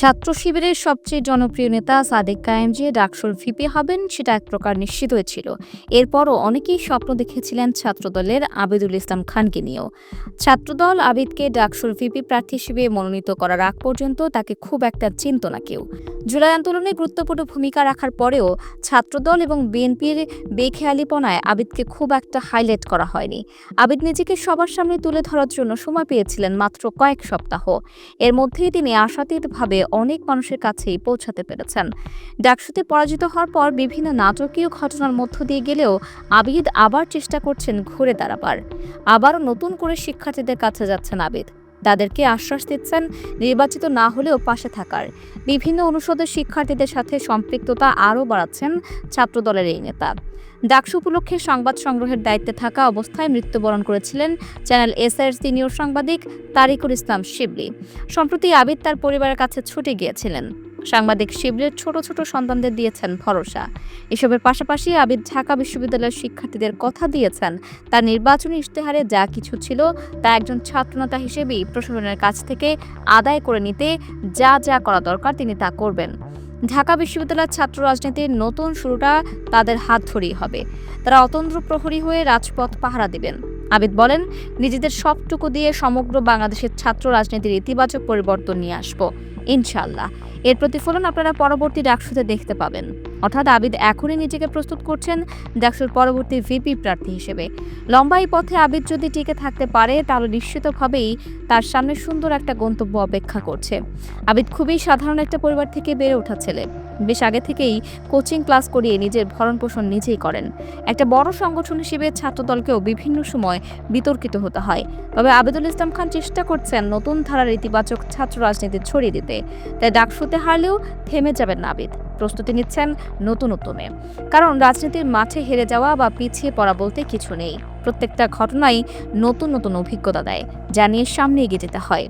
ছাত্র শিবিরের সবচেয়ে জনপ্রিয় নেতা সাদেক কায়েম যে ডাকসুর ভিপি হবেন, সেটা এক প্রকার নিশ্চিত হয়েছিল। এরপরও অনেকেই স্বপ্ন দেখেছিলেন ছাত্রদলের আবিদুল ইসলাম খানকে নিয়েও। ছাত্রদল আবিদকে ডাকসুর ভিপি প্রার্থী হিসেবে মনোনীত করার আগ পর্যন্ত তাকে খুব একটা চিনত না কেউ। জুলাই আন্দোলনে গুরুত্বপূর্ণ ভূমিকা রাখার পরেও ছাত্রদল এবং বিএনপির বেখেয়ালিপনায় আবিদকে খুব একটা হাইলাইট করা হয়নি। আবিদ নিজেকে সবার সামনে তুলে ধরার জন্য সময় পেয়েছিলেন মাত্র কয়েক সপ্তাহ। এর মধ্যেই তিনি আশাতীতভাবে অনেক মানুষের কাছেই পৌঁছাতে পেরেছেন। ডাকসুতে পরাজিত হওয়ার পর বিভিন্ন নাটকীয় ঘটনার মধ্য দিয়ে গেলেও আবিদ আবার চেষ্টা করছেন ঘুরে দাঁড়াবার। আবারও নতুন করে শিক্ষার্থীদের কাছে যাচ্ছেন আবিদ। তাদেরকে আশ্বাস দিচ্ছেন নির্বাচিত না হলেও পাশে থাকার। বিভিন্ন অনুষদের শিক্ষার্থীদের সাথে সম্পৃক্ততা আরও বাড়াচ্ছেন ছাত্রদলের এই নেতা। ডাকসু উপলক্ষে সংবাদ সংগ্রহের দায়িত্বে থাকা অবস্থায় মৃত্যুবরণ করেছিলেন চ্যানেল এসআর সিনিয়র সাংবাদিক তারিকুল ইসলাম শিবলি। সম্প্রতি আবিদ তার পরিবারের কাছে ছুটে গিয়েছিলেন। সাংবাদিক শিবলির ছোট ছোট সন্তানদের দিয়েছেন ভরসা। এসবের পাশাপাশি আবিদ ঢাকা বিশ্ববিদ্যালয়ের শিক্ষার্থীদের কথা দিয়েছেন। তার নির্বাচনী ইশতেহারে যা কিছু ছিল, তা একজন ছাত্রনেতা হিসেবেই প্রশাসনের কাছ থেকে আদায় করে নিতে যা যা করা দরকার তিনি তা করবেন। ঢাকা বিশ্ববিদ্যালয়ের ছাত্র রাজনীতির নতুন শুরুটা তাদের হাত ধরেই হবে। তারা অতন্দ্র প্রহরী হয়ে রাজপথ পাহারা দিবেন। আবিদ বলেন, নিজেদের সবটুকু দিয়ে সমগ্র বাংলাদেশের ছাত্র রাজনীতির ইতিবাচক পরিবর্তন নিয়ে আসব। ইনশাল্লাহ এর প্রতিফলন আপনারা পরবর্তী ডাকসুতে দেখতে পাবেন। অর্থাৎ আবিদ এখনই নিজেকে প্রস্তুত করছেন ডাকসুর পরবর্তী ভিপি প্রার্থী হিসেবে। লম্বা এই পথে আবিদ যদি টিকে থাকতে পারে, তাহলে নিশ্চিতভাবেই তার সামনে সুন্দর একটা গন্তব্য অপেক্ষা করছে। আবিদ খুবই সাধারণ একটা পরিবার থেকে বেড়ে ওঠা ছেলে। বেশ আগে থেকেই কোচিং ক্লাস করিয়ে নিজের ভরণ পোষণ নিজেই করেন। একটা বড় সংগঠন হিসেবে ছাত্রদলকেও বিভিন্ন সময় বিতর্কিত হতে হয়। তবে আবিদুল ইসলাম খান চেষ্টা করছেন নতুন ধারার ইতিবাচক ছাত্র রাজনীতি ছড়িয়ে দিতে। তাই ডাকসুতে হারলেও থেমে যাবেন না আবিদ। প্রস্তুতি নিচ্ছেন নতুন উদ্যমে। কারণ রাজনীতির মাঠে হেরে যাওয়া বা পিছিয়ে পড়া বলতে কিছু নেই। প্রত্যেকটা ঘটনাই নতুন নতুন অভিজ্ঞতা দেয়, যা নিয়ে সামনে এগিয়ে যেতে হয়।